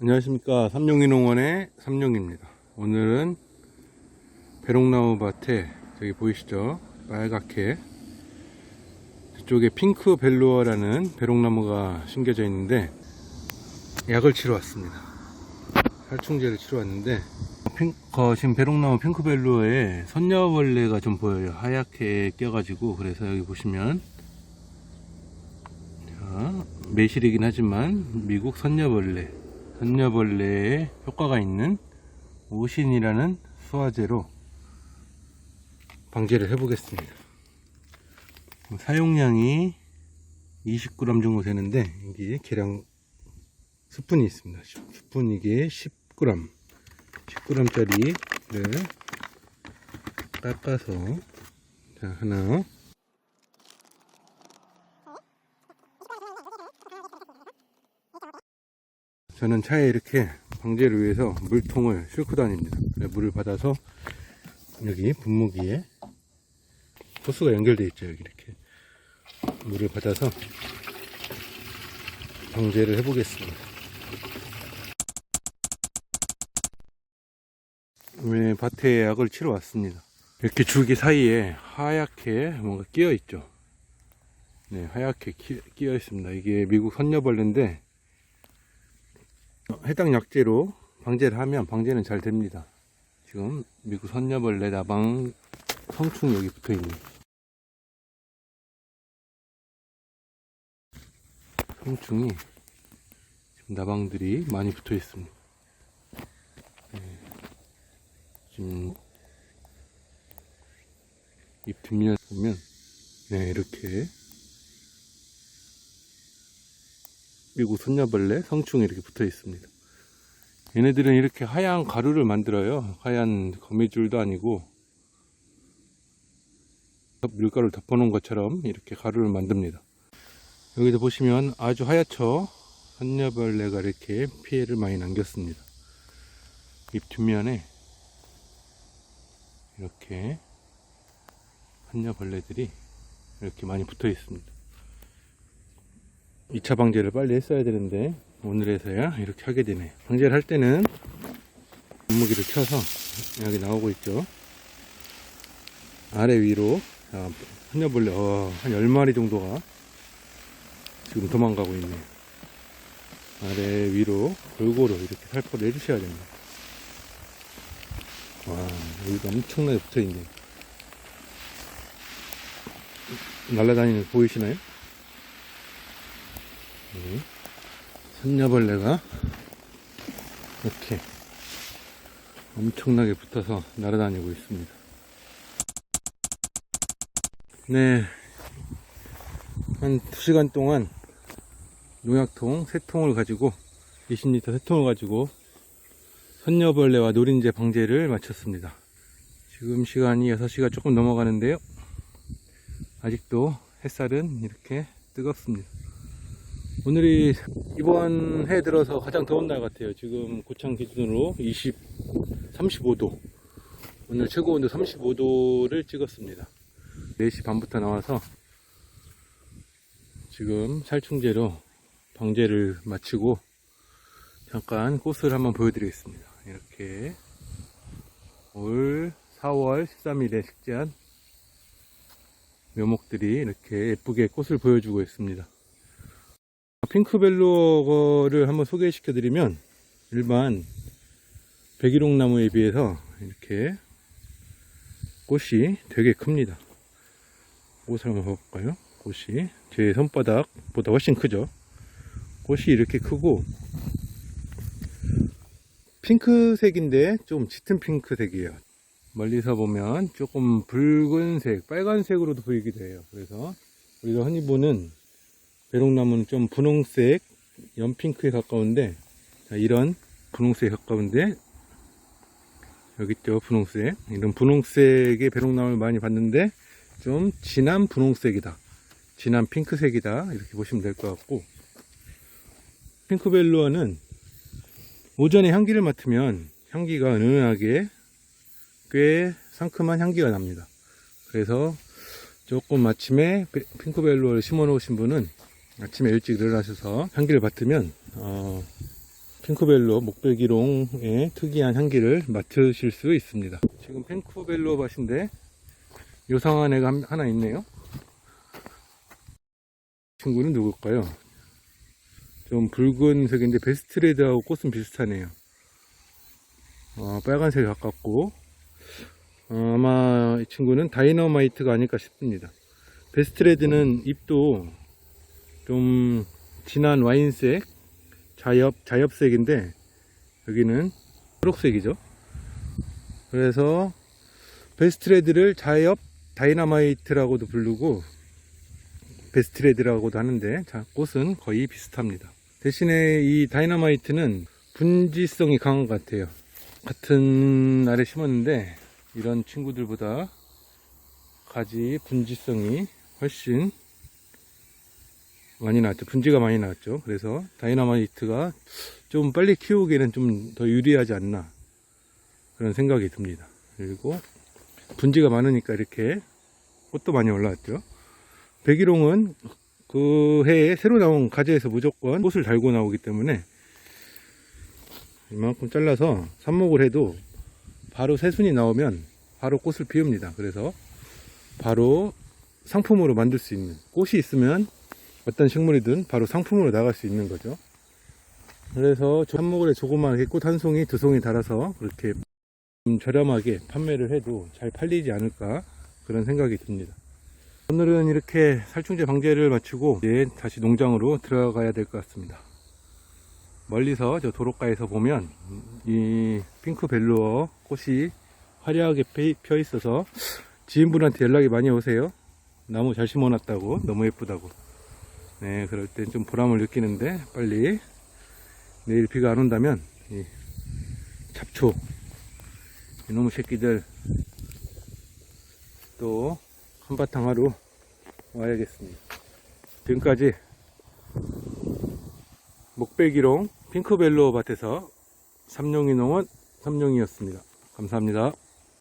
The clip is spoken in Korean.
안녕하십니까. 삼룡이 농원의 삼룡입니다. 오늘은 배롱나무 밭에 저기 보이시죠? 빨갛게 저쪽에 핑크 벨루어라는 배롱나무가 심겨져 있는데 약을 치러 왔습니다. 살충제를 치러 왔는데 핑, 어, 지금 배롱나무 핑크 벨루어에 선녀벌레가 좀 보여요. 하얗게 껴가지고 그래서 여기 보시면 자, 매실이긴 하지만 미국 선녀벌레 선녀벌레에 효과가 있는 오신이라는 수화제로 방제를 해보겠습니다. 사용량이 20g 정도 되는데 이게 계량 스푼이 있습니다. 스푼 이게 10g 10g짜리를 깎아서 자 하나 저는 차에 이렇게 방제를 위해서 물통을 싣고 다닙니다. 그래서 물을 받아서 여기 분무기에 호스가 연결되어 있죠. 여기 이렇게 물을 받아서 방제를 해보겠습니다. 네, 밭에 약을 치러 왔습니다. 이렇게 줄기 사이에 하얗게 뭔가 끼어 있죠. 네, 하얗게 키- 끼어 있습니다. 이게 미국 선녀벌레인데 해당 약재로 방제를 하면 방제는 잘 됩니다. 지금 미국 선녀벌레 나방 성충 여기 붙어 있네. 성충이 지금 나방들이 많이 붙어 있습니다. 네. 지금 잎 뒷면 보면 네 이렇게 미국 손녀벌레 성충이 이렇게 붙어 있습니다. 얘네들은 이렇게 하얀 가루를 만들어요. 하얀 거미줄도 아니고 밀가루를 덮어놓은 것처럼 이렇게 가루를 만듭니다. 여기도 보시면 아주 하얗죠. 손녀벌레가 이렇게 피해를 많이 남겼습니다. 잎 뒷면에 이렇게 손녀벌레들이 이렇게 많이 붙어 있습니다. 2차 방제를 빨리 했어야 되는데 오늘에서야 이렇게 하게 되네. 방제를 할 때는 분무기를 켜서 여기 나오고 있죠. 아래 위로 자, 한여벌레 어, 한 10마리 정도가 지금 도망가고 있네. 아래 위로 골고루 이렇게 살포를 해주셔야 됩니다. 와 여기가 엄청나게 붙어있네. 날아다니는 거 보이시나요? 네. 선녀벌레가 이렇게 엄청나게 붙어서 날아다니고 있습니다. 네. 한 2시간 동안 농약통 3통을 가지고 20리터 3통을 가지고 선녀벌레와 노린재 방제를 마쳤습니다. 지금 시간이 6시가 조금 넘어가는데요. 아직도 햇살은 이렇게 뜨겁습니다. 오늘이 이번 해 들어서 가장 더운 날 같아요. 지금 고창 기준으로 20, 35도. 오늘 최고 온도 35도를 찍었습니다. 4시 반부터 나와서 지금 살충제로 방제를 마치고 잠깐 꽃을 한번 보여드리겠습니다. 이렇게 올 4월 13일에 식재한 묘목들이 이렇게 예쁘게 꽃을 보여주고 있습니다. 핑크벨루어를 한번 소개시켜 드리면 일반 백일홍 나무에 비해서 이렇게 꽃이 되게 큽니다. 꽃을 한번 봐볼까요? 꽃이 제 손바닥보다 훨씬 크죠. 꽃이 이렇게 크고 핑크색인데 좀 짙은 핑크색이에요. 멀리서 보면 조금 붉은색, 빨간색으로도 보이기도 해요. 그래서 우리가 흔히 보는 배롱나무는 좀 분홍색, 연핑크에 가까운데, 자, 이런 분홍색에 가까운데, 여기 있죠, 분홍색. 이런 분홍색의 배롱나무를 많이 봤는데, 좀 진한 분홍색이다. 진한 핑크색이다. 이렇게 보시면 될 것 같고, 핑크벨루어는 오전에 향기를 맡으면 향기가 은은하게 꽤 상큼한 향기가 납니다. 그래서 조금 아침에 핑크벨루어를 심어 놓으신 분은 아침에 일찍 일어나셔서 향기를 맡으면 어, 핑크벨로 목베기롱의 특이한 향기를 맡으실 수 있습니다. 지금 핑크벨로 밭인데 요상한 애가 한- 하나 있네요. 친구는 누굴까요? 좀 붉은색인데 베스트레드하고 꽃은 비슷하네요. 어, 빨간색에 가깝고 어, 아마 이 친구는 다이너마이트가 아닐까 싶습니다. 베스트레드는 잎도 좀 진한 와인색, 자엽, 자엽색인데 여기는 초록색이죠. 그래서 베스트레드를 자엽 다이너마이트라고도 부르고 베스트레드라고도 하는데 자, 꽃은 거의 비슷합니다. 대신에 이 다이너마이트는 분지성이 강한 것 같아요. 같은 날에 심었는데 이런 친구들보다 가지 분지성이 훨씬 많이 나왔죠. 분지가 많이 나왔죠. 그래서 다이너마이트가 좀 빨리 키우기에는 좀 더 유리하지 않나 그런 생각이 듭니다. 그리고 분지가 많으니까 이렇게 꽃도 많이 올라왔죠. 백일홍은 그 해에 새로 나온 가지에서 무조건 꽃을 달고 나오기 때문에 이만큼 잘라서 삽목을 해도 바로 새순이 나오면 바로 꽃을 피웁니다. 그래서 바로 상품으로 만들 수 있는 꽃이 있으면 어떤 식물이든 바로 상품으로 나갈 수 있는 거죠. 그래서 저 한목을에 조그맣게 꽃 한 송이 두 송이 달아서 그렇게 좀 저렴하게 판매를 해도 잘 팔리지 않을까 그런 생각이 듭니다. 오늘은 이렇게 살충제 방제를 마치고 이제 다시 농장으로 들어가야 될 것 같습니다. 멀리서 저 도로가에서 보면 이 핑크 벨루어 꽃이 화려하게 피- 펴 있어서 지인분한테 연락이 많이 오세요. 나무 잘 심어놨다고 너무 예쁘다고. 네, 그럴 땐좀 보람을 느끼는데 빨리 내일 비가 안 온다면 이 잡초 이놈의 새끼들 또 한바탕 하러 와야겠습니다. 지금까지 목베기롱 핑크벨로 밭에서 삼룡이 농원 삼룡이었습니다. 감사합니다.